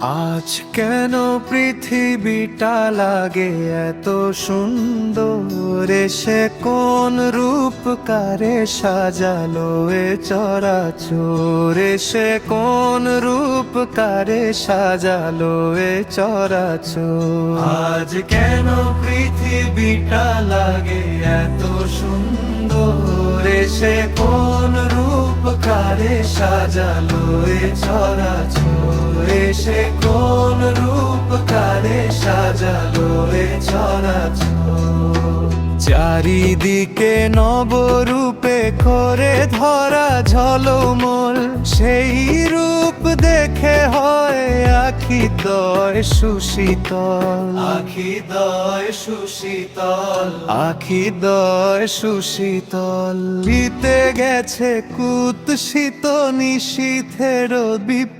আজ কেন পৃথিবীটা লাগে এত সুন্দর? সে কোন রূপ কারে সাজালো এ চরাচর? সে কোন রূপ কারে সাজালো এ চরাচর? আজ কেন পৃথিবীটা লাগে এত সুন্দর? সে কোন রূপ কারে সাজালো এ চরাচর? সে কোন রূপ কারে সাজালো এ চরাচর চারিদিকে নবরূপে করে ধরা ঝলমল সেই রূপ দেখে হয় আখি দয় সুশীতল। আখি দয় সুশীতল। আখি দয় সুশীতল। বিতে গেছে কুৎসিত নিশীথের বিপ্রহ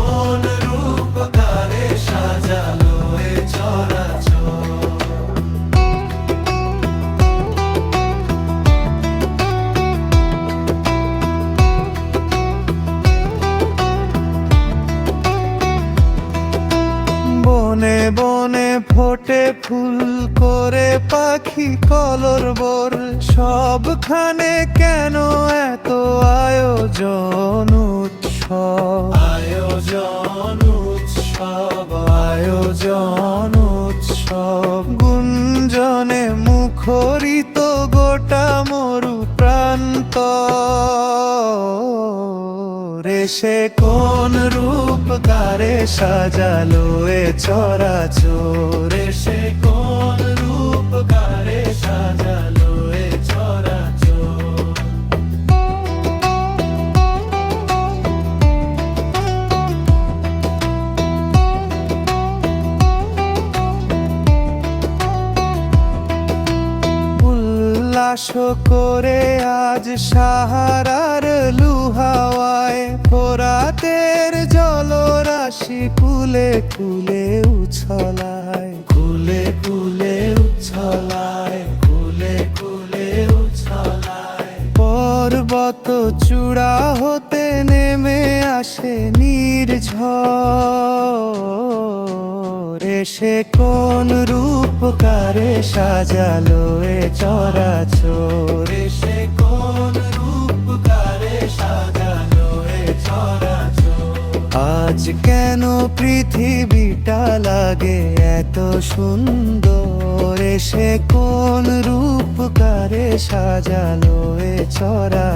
বনে বনে ফোটে ফুল করে পাখি কলর বর। সবখানে কেন এত আয়োজন উৎসব? আয়োজন উৎসব আয়োজন উৎসব। গুঞ্জনে মুখরিত গোটা মরু প্রান্ত। রে সে কোন রূপ কারে সাজালো এ চরাচর? সে কোন রূপ কারে সাজালো এ চরাচর? উল্লাস করে আজ সাহারার লুহাওয়ায় জলরাশি কুলে কুলে উছলায়। কুলে কুলে উছলায় কুলে কুলে উছলায়। পর্বত চূড়া হতে নেমে আসে নির্ঝর। সে কোন রূপকারে সাজালো এ চরাচর। আজ কেন পৃথিবীটা লাগে এত সুন্দর? সে কোন রূপকারে সাজালো এ চরা